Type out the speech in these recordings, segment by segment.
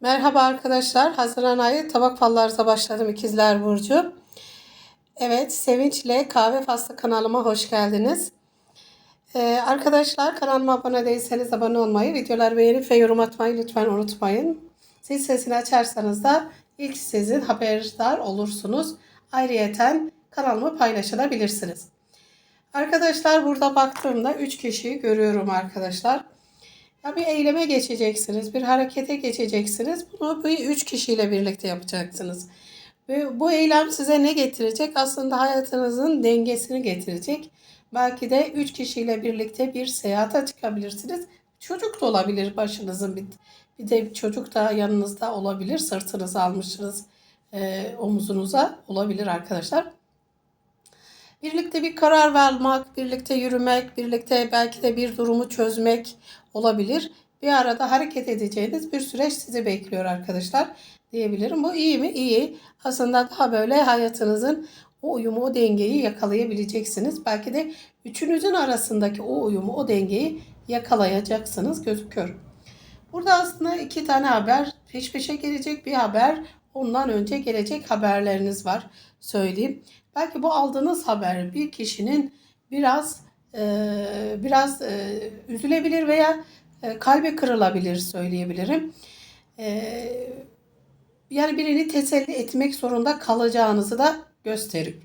Merhaba arkadaşlar. Haziran ayı tabak fallarıza başladım İkizler Burcu. Evet, Sevinç'le Kahve Faslı kanalıma hoş geldiniz. Ee, arkadaşlar kanalıma abone değilseniz abone olmayı, videoları beğenip ve yorum atmayı lütfen unutmayın. Zil sesini açarsanız da ilk sizin haberdar olursunuz. Ayrıyeten kanalımı paylaşabilirsiniz. Arkadaşlar burada baktığımda 3 kişiyi görüyorum arkadaşlar. Ya bir eyleme geçeceksiniz, bir harekete geçeceksiniz. Bunu bu üç kişiyle birlikte yapacaksınız. Ve bu eylem size ne getirecek? Aslında hayatınızın dengesini getirecek. Belki de üç kişiyle birlikte bir seyahate çıkabilirsiniz. Çocuk da olabilir başınızın bir, bir de çocuk da yanınızda olabilir. Sırtınıza almışsınız e, omuzunuza olabilir arkadaşlar. Birlikte bir karar vermek, birlikte yürümek, birlikte belki de bir durumu çözmek olabilir. Bir arada hareket edeceğiniz bir süreç sizi bekliyor arkadaşlar diyebilirim. Bu iyi mi? İyi. Aslında daha böyle hayatınızın o uyumu, o dengeyi yakalayabileceksiniz. Belki de üçünüzün arasındaki o uyumu, o dengeyi yakalayacaksınız gözüküyor. Burada aslında iki tane haber peş peşe gelecek bir haber. Ondan önce gelecek haberleriniz var söyleyeyim. Belki bu aldığınız haber bir kişinin biraz e, biraz e, üzülebilir veya e, kalbi kırılabilir söyleyebilirim. E, yani birini teselli etmek zorunda kalacağınızı da gösterir.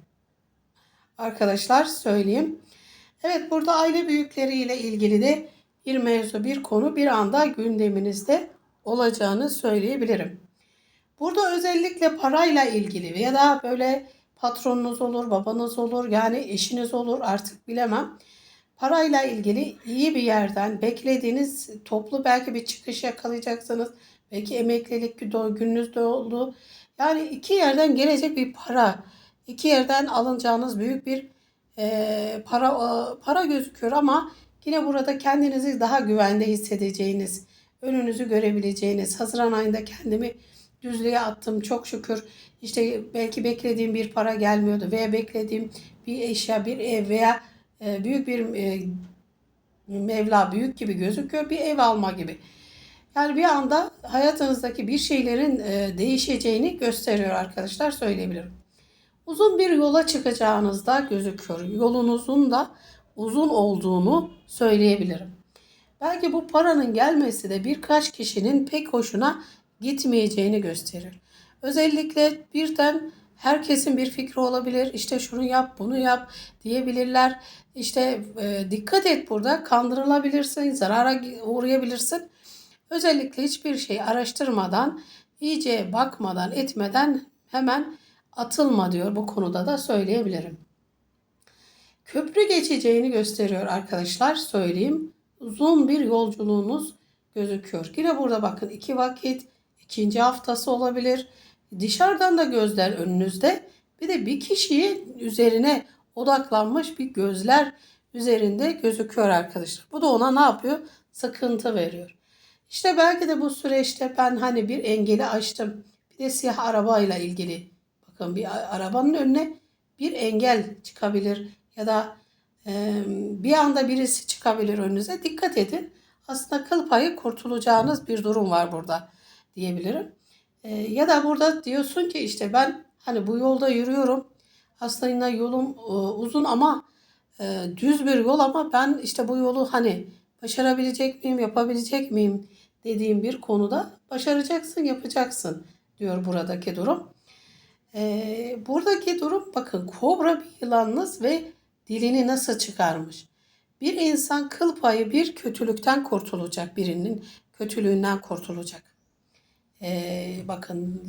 Arkadaşlar söyleyeyim. Evet burada aile büyükleriyle ilgili de bir mevzu, bir konu bir anda gündeminizde olacağını söyleyebilirim. Burada özellikle parayla ilgili veya da böyle patronunuz olur, babanız olur, yani eşiniz olur artık bilemem. Parayla ilgili iyi bir yerden beklediğiniz toplu belki bir çıkış yakalayacaksınız. Belki emeklilik gününüzde oldu. Yani iki yerden gelecek bir para. iki yerden alınacağınız büyük bir e, para e, para gözüküyor ama yine burada kendinizi daha güvende hissedeceğiniz, önünüzü görebileceğiniz, Haziran ayında kendimi düzlüğe attım çok şükür. İşte belki beklediğim bir para gelmiyordu veya beklediğim bir eşya, bir ev veya e, büyük bir e, Mevla büyük gibi gözüküyor. Bir ev alma gibi. Yani bir anda hayatınızdaki bir şeylerin e, değişeceğini gösteriyor arkadaşlar söyleyebilirim. Uzun bir yola çıkacağınızda gözüküyor. Yolunuzun da uzun olduğunu söyleyebilirim. Belki bu paranın gelmesi de birkaç kişinin pek hoşuna gitmeyeceğini gösterir. Özellikle birden herkesin bir fikri olabilir. İşte şunu yap, bunu yap diyebilirler. İşte e, dikkat et burada kandırılabilirsin, zarara uğrayabilirsin. Özellikle hiçbir şey araştırmadan, iyice bakmadan, etmeden hemen atılma diyor bu konuda da söyleyebilirim. Köprü geçeceğini gösteriyor arkadaşlar söyleyeyim. Uzun bir yolculuğunuz gözüküyor. Yine burada bakın iki vakit ikinci haftası olabilir. Dışarıdan da gözler önünüzde. Bir de bir kişiyi üzerine odaklanmış bir gözler üzerinde gözüküyor arkadaşlar. Bu da ona ne yapıyor? Sıkıntı veriyor. İşte belki de bu süreçte ben hani bir engeli açtım. Bir de siyah arabayla ilgili. Bakın bir arabanın önüne bir engel çıkabilir ya da e, bir anda birisi çıkabilir önünüze. Dikkat edin. Aslında kıl payı kurtulacağınız bir durum var burada diyebilirim. E, ya da burada diyorsun ki işte ben hani bu yolda yürüyorum. Aslında yolum e, uzun ama e, düz bir yol ama ben işte bu yolu hani başarabilecek miyim, yapabilecek miyim dediğim bir konuda başaracaksın, yapacaksın diyor buradaki durum. E, buradaki durum bakın kobra bir yılanınız ve dilini nasıl çıkarmış. Bir insan kıl payı bir kötülükten kurtulacak birinin kötülüğünden kurtulacak. Ee, bakın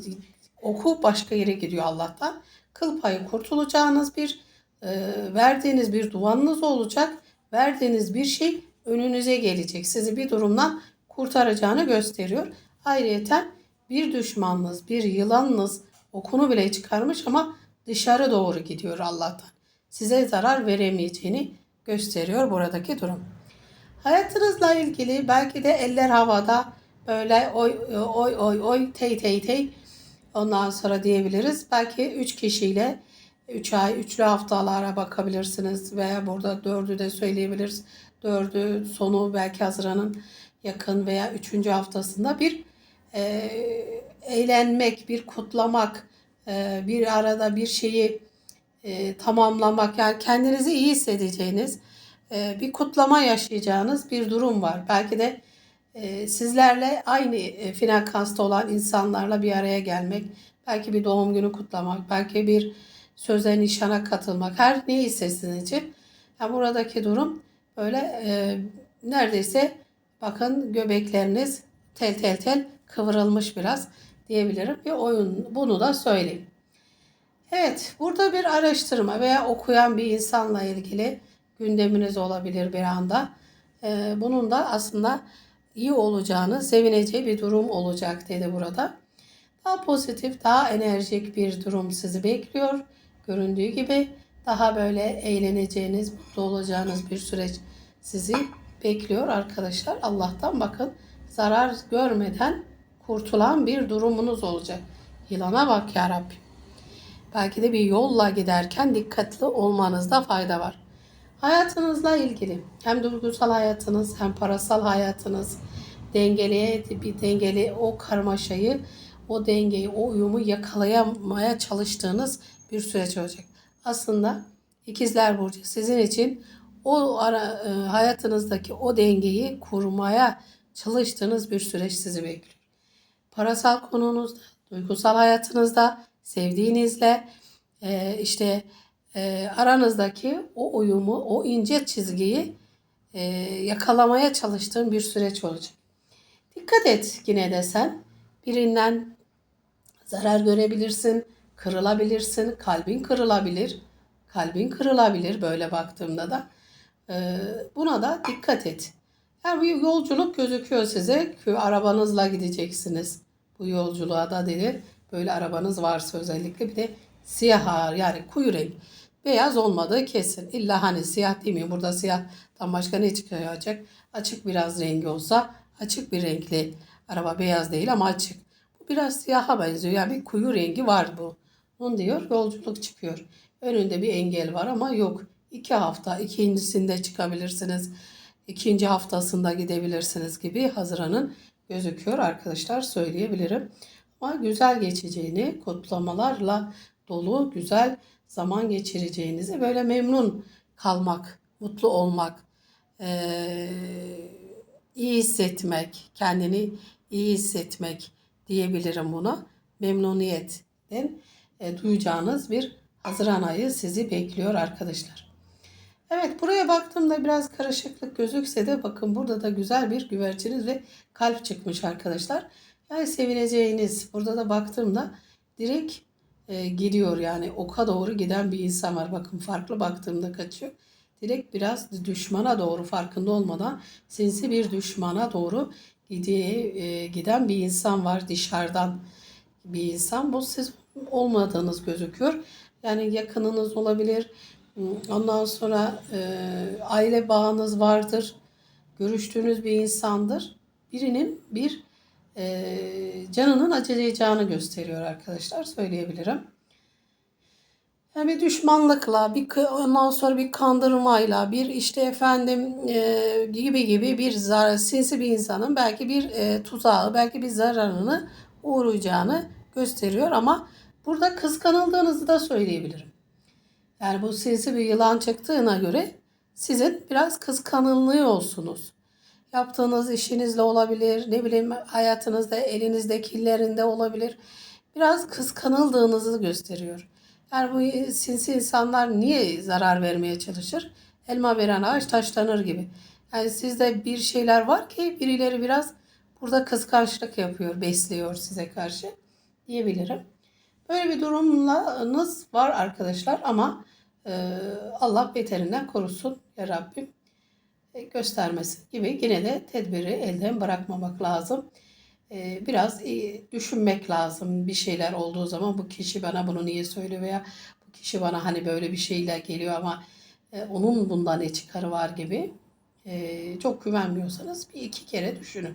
oku başka yere gidiyor Allah'tan. Kıl payı kurtulacağınız bir e, verdiğiniz bir duanınız olacak. Verdiğiniz bir şey önünüze gelecek. Sizi bir durumdan kurtaracağını gösteriyor. Ayrıyeten bir düşmanınız, bir yılanınız okunu bile çıkarmış ama dışarı doğru gidiyor Allah'tan. Size zarar veremeyeceğini gösteriyor buradaki durum. Hayatınızla ilgili belki de eller havada böyle oy oy oy oy tey tey tey ondan sonra diyebiliriz. Belki 3 kişiyle 3 ay, üçlü haftalara bakabilirsiniz veya burada 4'ü de söyleyebiliriz. 4'ü sonu belki Haziran'ın yakın veya 3. haftasında bir e, eğlenmek, bir kutlamak, e, bir arada bir şeyi e, tamamlamak, yani kendinizi iyi hissedeceğiniz, e, bir kutlama yaşayacağınız bir durum var. Belki de e, sizlerle aynı e, frekansta olan insanlarla bir araya gelmek, belki bir doğum günü kutlamak, belki bir söze nişana katılmak, her neyse sizin için. Yani buradaki durum böyle e, neredeyse bakın göbekleriniz tel tel tel kıvrılmış biraz diyebilirim. Bir oyun bunu da söyleyeyim. Evet, burada bir araştırma veya okuyan bir insanla ilgili gündeminiz olabilir bir anda. Ee, bunun da aslında iyi olacağını, sevineceği bir durum olacak dedi burada. Daha pozitif, daha enerjik bir durum sizi bekliyor. Göründüğü gibi daha böyle eğleneceğiniz, mutlu olacağınız bir süreç sizi bekliyor arkadaşlar. Allah'tan bakın zarar görmeden kurtulan bir durumunuz olacak. Yılana bak ya Rabbim. Belki de bir yolla giderken dikkatli olmanızda fayda var. Hayatınızla ilgili hem duygusal hayatınız hem parasal hayatınız dengeliye bir dengeli o karmaşayı, o dengeyi, o uyumu yakalayamaya çalıştığınız bir süreç olacak. Aslında ikizler burcu sizin için o ara, e, hayatınızdaki o dengeyi kurmaya çalıştığınız bir süreç sizi bekliyor. Parasal konunuzda, duygusal hayatınızda, sevdiğinizle e, işte e, aranızdaki o uyumu, o ince çizgiyi e, yakalamaya çalıştığın bir süreç olacak. Dikkat et yine de sen birinden zarar görebilirsin, kırılabilirsin, kalbin kırılabilir. Kalbin kırılabilir böyle baktığımda da. E, buna da dikkat et. Yani bir yolculuk gözüküyor size. Arabanızla gideceksiniz. Bu yolculuğa da dedi. Böyle arabanız varsa özellikle bir de siyah yani kuyu renk. Beyaz olmadığı kesin. İlla hani siyah değil mi? Burada siyahtan başka ne çıkacak? Açık biraz rengi olsa açık bir renkli araba beyaz değil ama açık. Bu biraz siyaha benziyor. Yani bir kuyu rengi var bu. Onu diyor yolculuk çıkıyor. Önünde bir engel var ama yok. İki hafta ikincisinde çıkabilirsiniz. İkinci haftasında gidebilirsiniz gibi Haziran'ın gözüküyor arkadaşlar söyleyebilirim. Ama güzel geçeceğini, kutlamalarla dolu güzel zaman geçireceğinizi, böyle memnun kalmak, mutlu olmak, iyi hissetmek, kendini iyi hissetmek diyebilirim buna. Memnuniyetten duyacağınız bir Haziran ayı sizi bekliyor arkadaşlar. Evet buraya baktığımda biraz karışıklık gözükse de bakın burada da güzel bir güverciniz ve kalp çıkmış arkadaşlar. Yani sevineceğiniz burada da baktığımda direkt e, gidiyor yani oka doğru giden bir insan var. Bakın farklı baktığımda kaçıyor. Direkt biraz düşmana doğru farkında olmadan sinsi bir düşmana doğru gidiye, e, giden bir insan var dışarıdan bir insan. Bu siz olmadığınız gözüküyor. Yani yakınınız olabilir. Ondan sonra e, aile bağınız vardır. Görüştüğünüz bir insandır. Birinin bir e, canının acıyacağını gösteriyor arkadaşlar söyleyebilirim. Yani bir düşmanlıkla, bir ondan sonra bir kandırmayla, bir işte efendim e, gibi gibi bir zar, sinsi bir insanın belki bir e, tuzağı, belki bir zararını uğrayacağını gösteriyor ama burada kıskanıldığınızı da söyleyebilirim. Yani bu sinsi bir yılan çıktığına göre sizin biraz kıskanılıyorsunuz. Yaptığınız işinizle olabilir, ne bileyim hayatınızda elinizdekilerinde olabilir. Biraz kıskanıldığınızı gösteriyor. Yani bu sinsi insanlar niye zarar vermeye çalışır? Elma veren ağaç taşlanır gibi. Yani sizde bir şeyler var ki birileri biraz burada kıskançlık yapıyor, besliyor size karşı diyebilirim. Böyle bir durumunuz var arkadaşlar ama Allah beterinden korusun ya Rabbim e, göstermesin gibi yine de tedbiri elden bırakmamak lazım. E, biraz düşünmek lazım bir şeyler olduğu zaman bu kişi bana bunu niye söylüyor veya bu kişi bana hani böyle bir şeyle geliyor ama onun bundan ne çıkarı var gibi çok güvenmiyorsanız bir iki kere düşünün.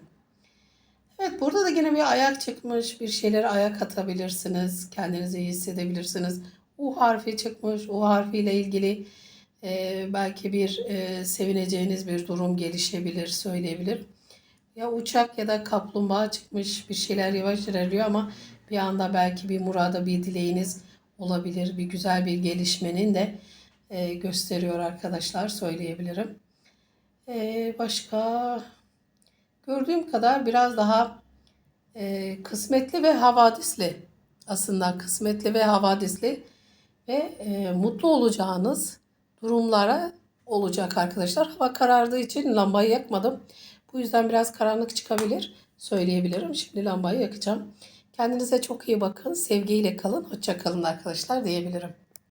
Evet burada da yine bir ayak çıkmış. Bir şeylere ayak atabilirsiniz. Kendinizi iyi hissedebilirsiniz. U harfi çıkmış. U harfiyle ilgili e, belki bir e, sevineceğiniz bir durum gelişebilir, söyleyebilir. ya uçak ya da kaplumbağa çıkmış bir şeyler yavaş ilerliyor ama bir anda belki bir murada bir dileğiniz olabilir. Bir güzel bir gelişmenin de e, gösteriyor arkadaşlar söyleyebilirim. E, başka gördüğüm kadar biraz daha e, kısmetli ve havadisli aslında kısmetli ve havadisli ve e, mutlu olacağınız durumlara olacak arkadaşlar. Hava karardığı için lambayı yakmadım. Bu yüzden biraz karanlık çıkabilir söyleyebilirim. Şimdi lambayı yakacağım. Kendinize çok iyi bakın. Sevgiyle kalın. Hoşça kalın arkadaşlar diyebilirim.